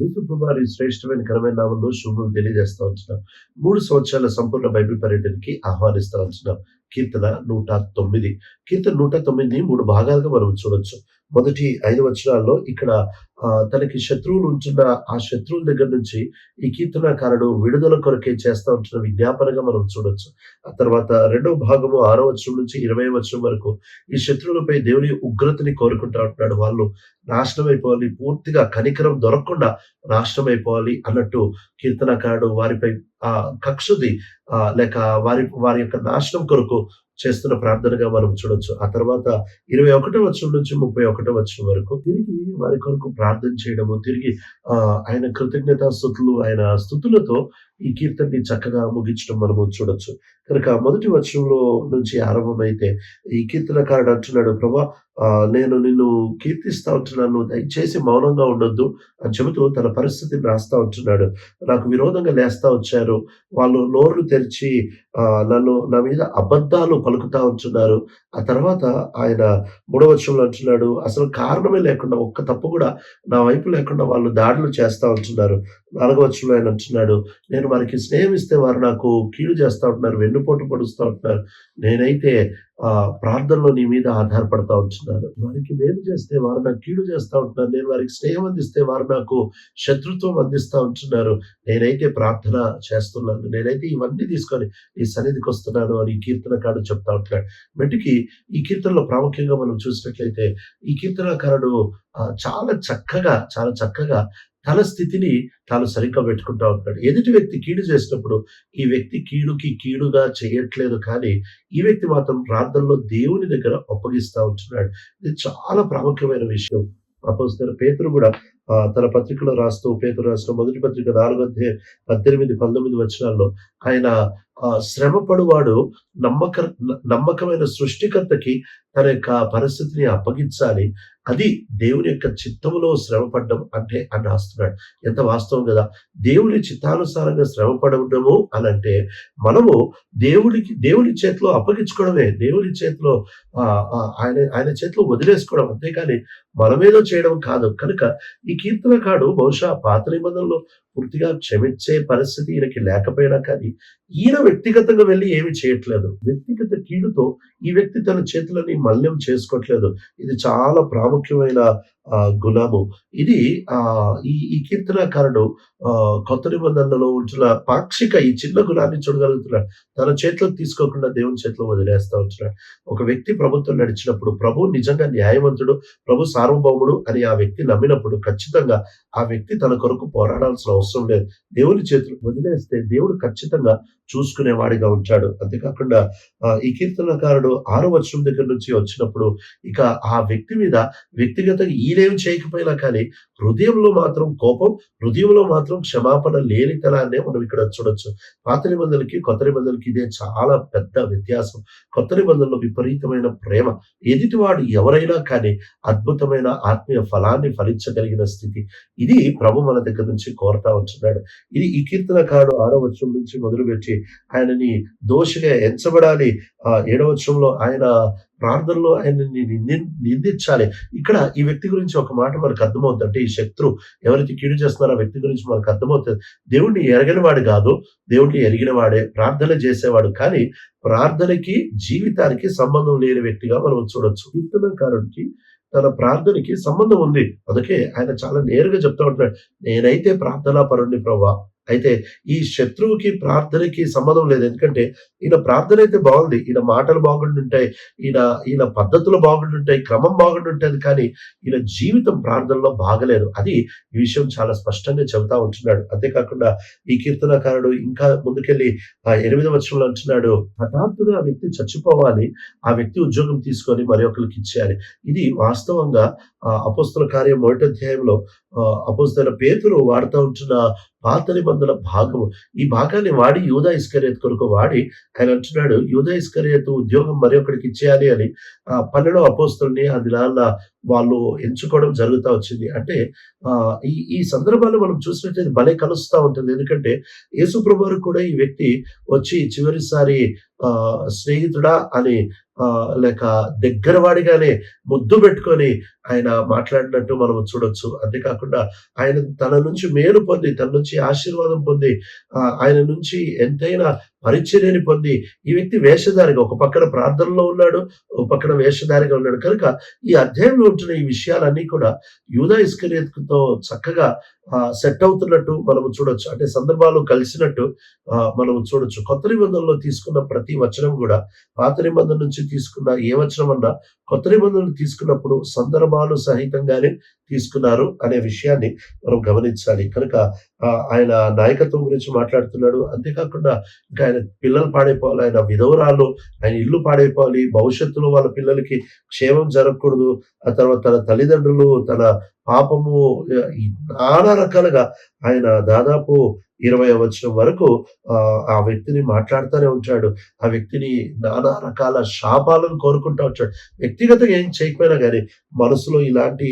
యేసు శ్రేష్టమైన ఘనమైన నామంలో శుభం తెలియజేస్తా ఉంటున్నాం. మూడు సంవత్సరాల సంపూర్ణ బైబిల్ పర్యటనకి ఆహ్వానిస్తా ఉంటున్నాం. కీర్తన నూట తొమ్మిది. కీర్తన నూట తొమ్మిది మూడు భాగాలుగా మనం చూడొచ్చు. మొదటి ఐదు వచనాల్లో ఇక్కడ తనకి శత్రువులు ఉంటున్న ఆ శత్రువుల దగ్గర నుంచి ఈ కీర్తనకారుడు విడుదల కొరకే చేస్తా ఉంటున్న విజ్ఞాపనగా మనం చూడొచ్చు. ఆ తర్వాత రెండవ భాగము ఆరో వచనం నుంచి ఇరవై వచనం వరకు ఈ శత్రువులపై దేవుని ఉగ్రతని కోరుకుంటా ఉంటున్నాడు వాళ్ళు. నాశనం అయిపోవాలి పూర్తిగా కనికరం దొరకకుండా నాశనం అయిపోవాలి అన్నట్టు కీర్తనకారుడు వారిపై ఆ కక్షుది ఆ లేక వారి వారి యొక్క నాశనం కొరకు చేస్తున్న ప్రార్థనగా మనం చూడొచ్చు. ఆ తర్వాత ఇరవై ఒకటో వచనం నుంచి ముప్పై ఒకటో వచనం వరకు తిరిగి వారి కొరకు ప్రార్థన చేయడము తిరిగి ఆ ఆయన కృతజ్ఞతా స్థుతులు ఆయన స్థుతులతో ఈ కీర్తనని చక్కగా ముగించడం మనము చూడొచ్చు. కనుక మొదటి వచనంలో నుంచి ఆరంభమైతే ఈ కీర్తనకారుడు అంటున్నాడు ప్రభా నేను నిన్ను కీర్తిస్తా ఉంటున్నాను దయచేసి మౌనంగా ఉండొద్దు అని చెబుతూ తన పరిస్థితిని రాస్తా ఉంటున్నాడు. నాకు విరోధంగా లేస్తా వచ్చారు. వాళ్ళు నోర్లు తెరిచి నన్ను నా మీద అబద్ధాలు పలుకుతా ఉంటున్నారు. ఆ తర్వాత ఆయన మూడవచనంలో అంటున్నాడు అసలు కారణమే లేకుండా ఒక్క తప్పు కూడా నా వైపు లేకుండా వాళ్ళు దాడులు చేస్తూ ఉంటున్నారు. నాలుగవ ఆయన అంటున్నాడు. నేను వారికి స్నేహం ఇస్తే వారు నాకు కీడు చేస్తూ ఉంటున్నారు వెన్నుపోటు పడుస్తూ ఉంటున్నారు. నేనైతే ఆ ప్రార్థనలో నీ మీద ఆధారపడతా ఉంటున్నాను. వారికి మేలు చేస్తే వారు నాకు కీడు చేస్తూ ఉంటున్నారు. నేను వారికి స్నేహం అందిస్తే వారు నాకు శత్రుత్వం అందిస్తూ ఉంటున్నారు. నేనైతే ప్రార్థన చేస్తున్నాను. నేనైతే ఇవన్నీ తీసుకొని ఈ సన్నిధికి వస్తున్నాను అని ఈ కీర్తనకారుడు చెప్తా ఉంటున్నాడు. మెట్టుకి ఈ కీర్తనలో ప్రాముఖ్యంగా మనం చూసినట్లయితే ఈ కీర్తనకారుడు చాలా చక్కగా చాలా చక్కగా తన స్థితిని తాను సరిగ్గా పెట్టుకుంటా ఉంటాడు ఎదుటి వ్యక్తి కీడు చేసినప్పుడు ఈ వ్యక్తి కీడుకి కీడుగా చేయట్లేదు కానీ ఈ వ్యక్తి మాత్రం ప్రార్థనలో దేవుని దగ్గర అప్పగిస్తూ ఉంటున్నాడు. ఇది చాలా ప్రాముఖ్యమైన విషయం. అపోజిటర్ పేతురు కూడా తన పత్రికలో రాస్తూ పేతురు రాసిన మొదటి పత్రిక నాలుగు అధ్యాయం పద్దెనిమిది పంతొమ్మిది వచనాల్లో ఆయన ఆ, శ్రమపడువాడు నమ్మక నమ్మకమైన సృష్టికర్తకి తన యొక్క పరిస్థితిని అప్పగించాలి. అది దేవుని యొక్క చిత్తములో శ్రమపడడం అంటే అని రాస్తున్నాడు. ఎంత వాస్తవం కదా? దేవుని చిత్తానుసారంగా శ్రమపడము అని అంటే మనము దేవుడికి దేవుని చేతిలో అప్పగించుకోవడమే. దేవుని చేతిలో ఆయన ఆయన చేతిలో వదిలేసుకోవడం అంతేకాని మనమేదో చేయడం కాదు. కనుక ఈ కీర్తనకాడు బహుశా పాత నిబంధనలో పూర్తిగా క్షమించే పరిస్థితి ఈయనకి లేకపోయినా కానీ ఈయన వ్యక్తిగతంగా వెళ్ళి ఏమి చేయట్లేదు. వ్యక్తిగత కీడుతో ఈ వ్యక్తి తన చేతులని మల్యం చేసుకోవట్లేదు. ఇది చాలా ప్రాముఖ్యమైన ఆ, ఇది ఆ ఈ ఈ కీర్తనకారుడు ఆ కొత్త నిబంధనలో ఉంచిన పాక్షిక ఈ చిన్న గుణాన్ని చూడగలుగుతున్నాడు. తన చేతిలో తీసుకోకుండా దేవుని చేతిలో వదిలేస్తా ఉంటున్నాడు. ఒక వ్యక్తి ప్రభుత్వం నడిచినప్పుడు ప్రభు నిజంగా న్యాయవంతుడు ప్రభు సార్వభౌముడు అని ఆ వ్యక్తి నమ్మినప్పుడు ఖచ్చితంగా ఆ వ్యక్తి తన కొరకు పోరాడాల్సిన అవసరం లేదు. దేవుని చేతులు వదిలేస్తే దేవుడు ఖచ్చితంగా చూసుకునేవాడిగా ఉంటాడు. అంతేకాకుండా ఈ కీర్తనకారుడు ఆరో వచనం దగ్గర నుంచి వచ్చినప్పుడు ఇక ఆ వ్యక్తి మీద వ్యక్తిగతంగా ఈలేం చేయకపోయినా కానీ హృదయంలో మాత్రం కోపం హృదయంలో మాత్రం క్షమాపణ లేనితనాన్నే మనం ఇక్కడ చూడొచ్చు. పాత నిబంధనలకి కొత్త నిబంధనలకి ఇదే చాలా పెద్ద వ్యత్యాసం. కొత్త నిబంధనలో విపరీతమైన ప్రేమ. ఎదుటివాడు ఎవరైనా కానీ అద్భుతమైన ఆత్మీయ ఫలాన్ని ఫలించగలిగిన స్థితి. ఇది ప్రభు మన దగ్గర నుంచి కోరుతా ఉంటున్నాడు. ఇది ఈ కీర్తనకారుడు ఆరో వచనం నుంచి మొదలుపెట్టి ఆయనని దోషిగా ఎంచబడాలి. ఆ ఏడవ వచనంలో ఆయన ప్రార్థనలో ఆయనని నింది- నిందించాలి. ఇక్కడ ఈ వ్యక్తి గురించి ఒక మాట మనకు అర్థమవుతుంది. అంటే ఈ శత్రు ఎవరైతే కీడు చేస్తున్నారో ఆ వ్యక్తి గురించి మనకు అర్థమవుతుంది. దేవుణ్ణి ఎరగనివాడు కాదు. దేవుణ్ణి ఎరిగిన వాడే ప్రార్థన చేసేవాడు. కానీ ప్రార్థనకి జీవితానికి సంబంధం లేని వ్యక్తిగా మనం చూడొచ్చు. కీర్తనకారుడికి తన ప్రార్థనకి సంబంధం ఉంది. అందుకే ఆయన చాలా నేరుగా చెప్తా ఉంటున్నాడు. నేనైతే ప్రార్థనా పరుణ్ణి ప్రభా అయితే ఈ శత్రువుకి ప్రార్థనకి సంబంధం లేదు. ఎందుకంటే ఈయన ప్రార్థన అయితే బాగుంది. ఈయన మాటలు బాగుంటుంటాయి ఈయన ఈయన పద్ధతులు బాగుంటుంటాయి క్రమం బాగుంటుంటుంది కానీ ఈయన జీవితం ప్రార్థనలో బాగలేదు. అది ఈ విషయం చాలా స్పష్టంగా చెబుతా ఉంటున్నాడు. అంతేకాకుండా ఈ కీర్తనకారుడు ఇంకా ముందుకెళ్ళి ఆ ఎనిమిదవ వచనంలో అంటున్నాడు హఠాత్తుగా ఆ వ్యక్తి చచ్చిపోవాలి. ఆ వ్యక్తి ఉద్యోగం తీసుకొని మరి ఒకరికి ఇచ్చేయాలి. ఇది వాస్తవంగా ఆ అపోస్తుల కార్యం మొదటి అధ్యాయంలో అపోస్తుల పేతులు వాడుతూ ఉంటున్న పాత నిబంధనల భాగము. ఈ భాగాన్ని వాడి యూదా ఇస్కరియత్ కొరకు వాడి ఆయన అంటున్నాడు యూదా ఇస్కరియత్ ఉద్యోగం మరి ఒకరికి ఇచ్చేయాలి అని. ఆ పన్నెండవ అపోస్తుల్ని అది దినాల వాళ్ళు ఎంచుకోవడం జరుగుతూ వచ్చింది. అంటే ఈ ఈ సందర్భాల్లో మనం చూసినట్లయితే భలే కలుస్తూ ఉంటుంది. ఎందుకంటే యేసు కూడా ఈ వ్యక్తి వచ్చి చివరిసారి స్నేహితుడా అని లేక దగ్గరవాడిగానే ముద్దు పెట్టుకొని ఆయన మాట్లాడినట్టు మనం చూడొచ్చు. అంతేకాకుండా ఆయన తన నుంచి మేలు పొంది, తన నుంచి ఆశీర్వాదం పొంది, ఆయన నుంచి ఎంతైనా పరిచర్యని పొంది, ఈ వ్యక్తి వేషధారిగా ఒక పక్కన ప్రార్థనలో ఉన్నాడు. ఒక పక్కన వేషధారిగా ఉన్నాడు. కనుక ఈ అధ్యాయంలో ఉంటున్న ఈ విషయాలన్నీ కూడా యూదా ఇస్కరియత్తో చక్కగా సెట్ అవుతున్నట్టు మనము చూడొచ్చు. అంటే సందర్భాలు కలిసినట్టు మనము చూడొచ్చు. కొత్త నిబంధనలో తీసుకున్న ప్రతి వచనం కూడా పాత నిబంధన నుంచి తీసుకున్న ఏ వచనమన్నా కొత్త నిబంధనలు తీసుకున్నప్పుడు సందర్భాలు సహితంగానే తీసుకున్నారు అనే విషయాన్ని మనం గమనించాలి. కనుక ఆయన నాయకత్వం గురించి మాట్లాడుతున్నాడు. అంతేకాకుండా ఇంకా ఆయన పిల్లలు పాడైపోవాలి. ఆయన విధవరాలు, ఆయన ఇల్లు పాడైపోవాలి. భవిష్యత్తులో వాళ్ళ పిల్లలకి క్షేమం జరగకూడదు. ఆ తర్వాత తన తల్లిదండ్రులు, తన పాపము నానా రకాలుగా ఆయన దాదాపు ఇరవై వచ్చిన వరకు ఆ వ్యక్తిని మాట్లాడుతూనే ఉంటాడు. ఆ వ్యక్తిని నానా రకాల శాపాలను కోరుకుంటా వచ్చాడు. వ్యక్తిగతంగా ఏం చేయకపోయినా కానీ మనసులో ఇలాంటి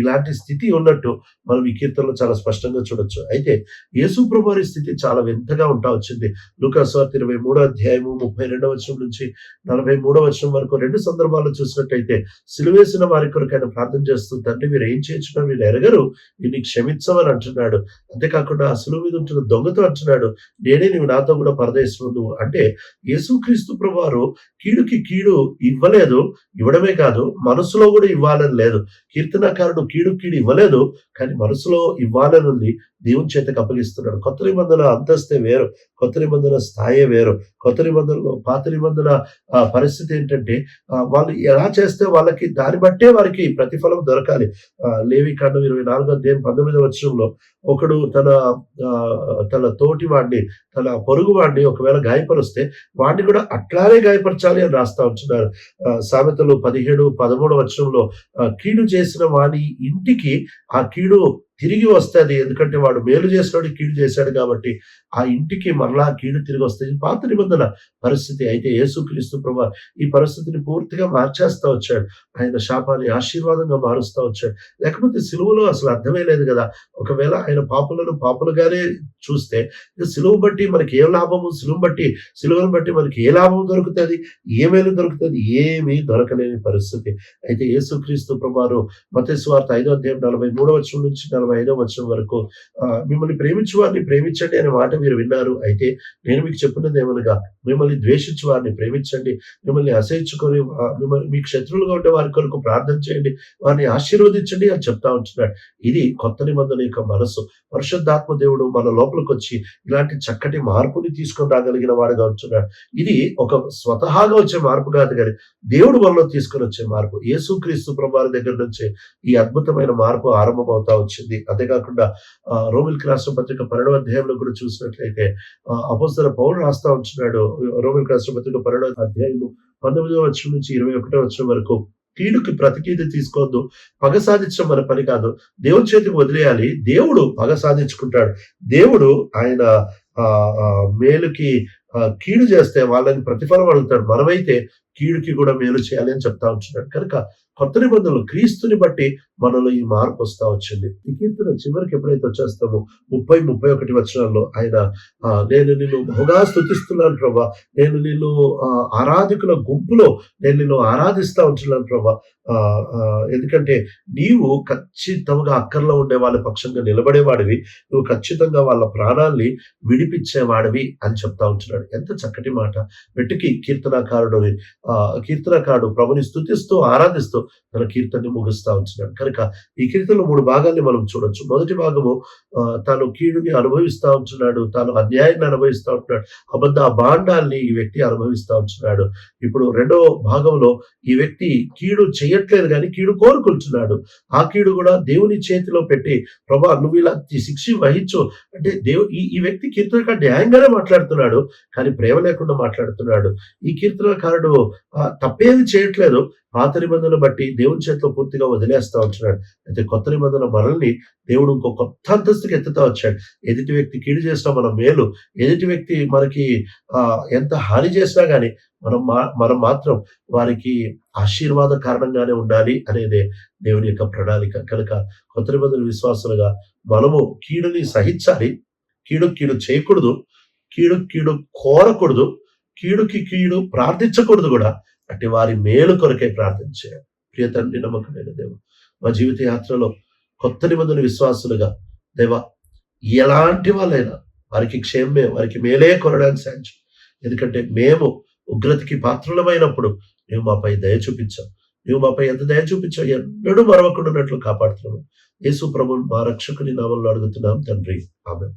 ఇలాంటి స్థితి ఉన్నట్టు మనం ఈ కీర్తనలో చాలా స్పష్టంగా చూడొచ్చు. అయితే యేసుప్రభువారి స్థితి చాలా వింతగా ఉంటా వచ్చింది. లూకా సువార్త 23 అధ్యాయము 32 వచనం నుంచి 43 వచనం వరకు రెండు సందర్భాల్లో చూసినట్టయితే సిలువేసిన వారి కొరకు ఆయన ప్రార్థన చేస్తూ తండ్రి మీరు ఏం చేయించినా వీళ్ళు ఎరగరు. వీరిని క్షమించమని అంటున్నాడు. అంతేకాకుండా అసలు మీద ఉంటున్న దొంగతో అంటున్నాడు. నేనే నువ్వు నాతో కూడా పరదేశంలో అంటే యేసుక్రీస్తు ప్రభువారు కీడుకి కీడు ఇవ్వలేదు. ఇవ్వడమే కాదు మనసులో కూడా ఇవ్వాలని లేదు. కీర్తనకారుడు కీడు కీడు ఇవ్వలేదు. కానీ మనసులో ఇవ్వాలని ఉంది. దేవుని చేతకు అప్పగిస్తున్నాడు. కొత్త నిబంధన అంతస్తే వేరు. కొత్త నిబంధన స్థాయే వేరు. కొత్త నిబంధనలో పాత నిబంధన పరిస్థితి ఏంటంటే వాళ్ళు ఎలా చేస్తే వాళ్ళకి దాన్ని బట్టే వారికి ప్రతిఫలం దొరకాలి. ఆహ్, లేవికాండం 24 అధ్యాయం 19 వచ్చంలో ఒకడు తన తన తోటి వాడిని, తన పొరుగు వాడిని ఒకవేళ గాయపరుస్తే వాడిని కూడా అట్లానే గాయపరచాలి అని రాస్తా ఉంటున్నారు. సామెతలు పదిహేడు పదమూడు వచ్చంలో కీడు చేసిన వాని ఇంటికి ఆ కీడు తిరిగి వస్తది. ఎందుకంటే వాడు మేలు చేసినోడికి కీడు చేశాడు కాబట్టి ఆ ఇంటికి మరలా కీడు తిరిగి వస్తది. పాత నిబంధన పరిస్థితి. అయితే యేసుక్రీస్తు ప్రభువారు ఈ పరిస్థితిని పూర్తిగా మార్చేస్తా వచ్చాడు. ఆయన శాపాన్ని ఆశీర్వాదంగా మారుస్తా వచ్చాడు. లేకపోతే సిలువలో అసలు అర్థమే లేదు కదా ఒకవేళ ఆయన పాపులను పాపులుగానే చూస్తే సిలువు బట్టి మనకి ఏం లాభము? సిలువు బట్టి సిలువను బట్టి మనకి ఏ లాభం దొరుకుతది? ఏ మేలు ఏమీ దొరకలేని పరిస్థితి. అయితే యేసుక్రీస్తు ప్రభువారు మత్తయి సువార్త 5 అధ్యాయం 43 వచనం నుంచి 45 వచనం వరకు మిమ్మల్ని ప్రేమించు వారిని ప్రేమించండి అనే మాట మీరు విన్నారు. అయితే నేను మీకు చెప్పున్నదేమనగా మిమ్మల్ని ద్వేషించు వారిని ప్రేమించండి. మిమ్మల్ని అసహించుకొని మిమ్మల్ని మీకు శత్రువులుగా ఉండే వారి కొరకు ప్రార్థన చేయండి. వారిని ఆశీర్వదించండి అని చెప్తా ఉంటున్నాడు. ఇది కొత్త నిబంధన యొక్క మనసు. పరిశుద్ధాత్మ దేవుడు మన లోపలికి వచ్చి ఇలాంటి చక్కటి మార్పుని తీసుకొని రాగలిగిన వాడుగా ఉంటున్నాడు. ఇది ఒక స్వతహాగా వచ్చే మార్పు కాదు కానీ దేవుడు మనలో తీసుకొని వచ్చే మార్పు. యేసుక్రీస్తు ప్రభువారి దగ్గర నుంచే ఈ అద్భుతమైన మార్పు ఆరంభమవుతా వచ్చింది. అంతేకాకుండా రోమిల్కి రాష్ట్ర పత్రిక 12వ అధ్యాయంలో కూడా చూసినట్లయితే అపోస్తల అపోస్తలుడైన రాస్తా ఉంటున్నాడు. రోమిల్కి రాష్ట్ర పత్రిక 12వ అధ్యాయము 19వ వచనం నుంచి 21వ వచనం వరకు కీడుకి ప్రతికీది తీసుకోవద్దు. పగ సాధించడం మన పని కాదు. దేవుడి చేతికి వదిలేయాలి. దేవుడు పగ సాధించుకుంటాడు. దేవుడు ఆయన ఆ మేలుకి కీడు చేస్తే వాళ్ళని ప్రతిఫలం అడుగుతాడు. మనమైతే కీడుకి కూడా మేలు చేయాలి అని చెప్తా ఉంటున్నాడు. కనుక కొత్త నిబంధనలు క్రీస్తుని బట్టి మనలో ఈ మార్పు వస్తా వచ్చింది. ఈ కీర్తన చివరికి ఎప్పుడైతే వచ్చేస్తామో 30, 31 వచనాల్లో ఆయన నేను నిన్ను బహుగా స్థుతిస్తున్నాను ప్రభా. నేను నిన్ను ఆరాధకుల గుంపులో నేను నిన్ను ఆరాధిస్తా ఉంటున్నాను ప్రభా. ఎందుకంటే నీవు ఖచ్చితంగా అక్కర్లో ఉండే వాళ్ళ పక్షంగా నిలబడేవాడివి. నువ్వు ఖచ్చితంగా వాళ్ళ ప్రాణాల్ని విడిపించేవాడివి అని చెప్తా ఉంటున్నాడు. ఎంత చక్కటి మాట. వెటికి కీర్తనాకారుడు కీర్తనకారుడు ప్రభుని స్థుతిస్తూ ఆరాధిస్తూ తన కీర్తనని ముగిస్తూ ఉంటున్నాడు. కనుక ఈ కీర్తనలో మూడు భాగాల్ని మనం చూడొచ్చు. మొదటి భాగము తాను కీడుని అనుభవిస్తూ ఉంటున్నాడు. తాను అన్యాయాన్ని అనుభవిస్తూ ఉంటున్నాడు. అబద్ధ అభాండాల్ని ఈ వ్యక్తి అనుభవిస్తూ ఉంటున్నాడు. ఇప్పుడు రెండో భాగంలో ఈ వ్యక్తి కీడు చేయట్లేదు కానీ కీడు కోరుకుంటున్నాడు. ఆ కీడు కూడా దేవుని చేతిలో పెట్టి ప్రభా నువ్వు ఇలా ఈ శిక్ష వహించు అంటే దేవు ఈ ఈ వ్యక్తి కీర్తనకారుడు న్యాయంగానే మాట్లాడుతున్నాడు. కానీ ప్రేమ లేకుండా మాట్లాడుతున్నాడు. ఈ కీర్తనకారుడు తప్పేది చేయట్లేదు. పాత నిబంధనలు బట్టి దేవుని చేతిలో పూర్తిగా వదిలేస్తా ఉంటున్నాడు. అయితే కొత్త నిబంధన మనల్ని దేవుడు ఇంకో కొత్త అంతస్తుకి ఎత్తుతా వచ్చాడు. ఎదుటి వ్యక్తి కీడు చేసినా మన మేలు, ఎదుటి వ్యక్తి మనకి ఎంత హాని చేసినా కానీ మనం మా మనం మాత్రం వారికి ఆశీర్వాద కారణంగానే ఉండాలి అనేదే దేవుని యొక్క ప్రణాళిక. కనుక కొత్త నిబంధన విశ్వాసులుగా మనము కీడుని సహించాలి. కీడు కీడు చేయకూడదు. కీడు కీడు కోరకూడదు. కీడుకి కీడు ప్రార్థించకూడదు కూడా అట్టి వారి మేలు కొరకే ప్రార్థన చేయాలి. ప్రియ తండ్రి నమ్మకమైన దేవ మా జీవిత యాత్రలో కొత్త నిబంధన విశ్వాసులుగా దేవా! ఎలాంటి వాళ్ళైనా వారికి క్షేమమే, వారికి మేలే కొనడానికి సాయం ఎందుకంటే మేము ఉగ్రతకి పాత్రులమైనప్పుడు నువ్వు మాపై దయ చూపించావు. నీవు మాపై ఎంత దయ చూపించావు ఎన్నడూ మరవకుండా ఉన్నట్లు కాపాడుతున్నావు. యేసు ప్రభువు మా రక్షకుని నామంలో అడుగుతున్నాం తండ్రి. ఆమె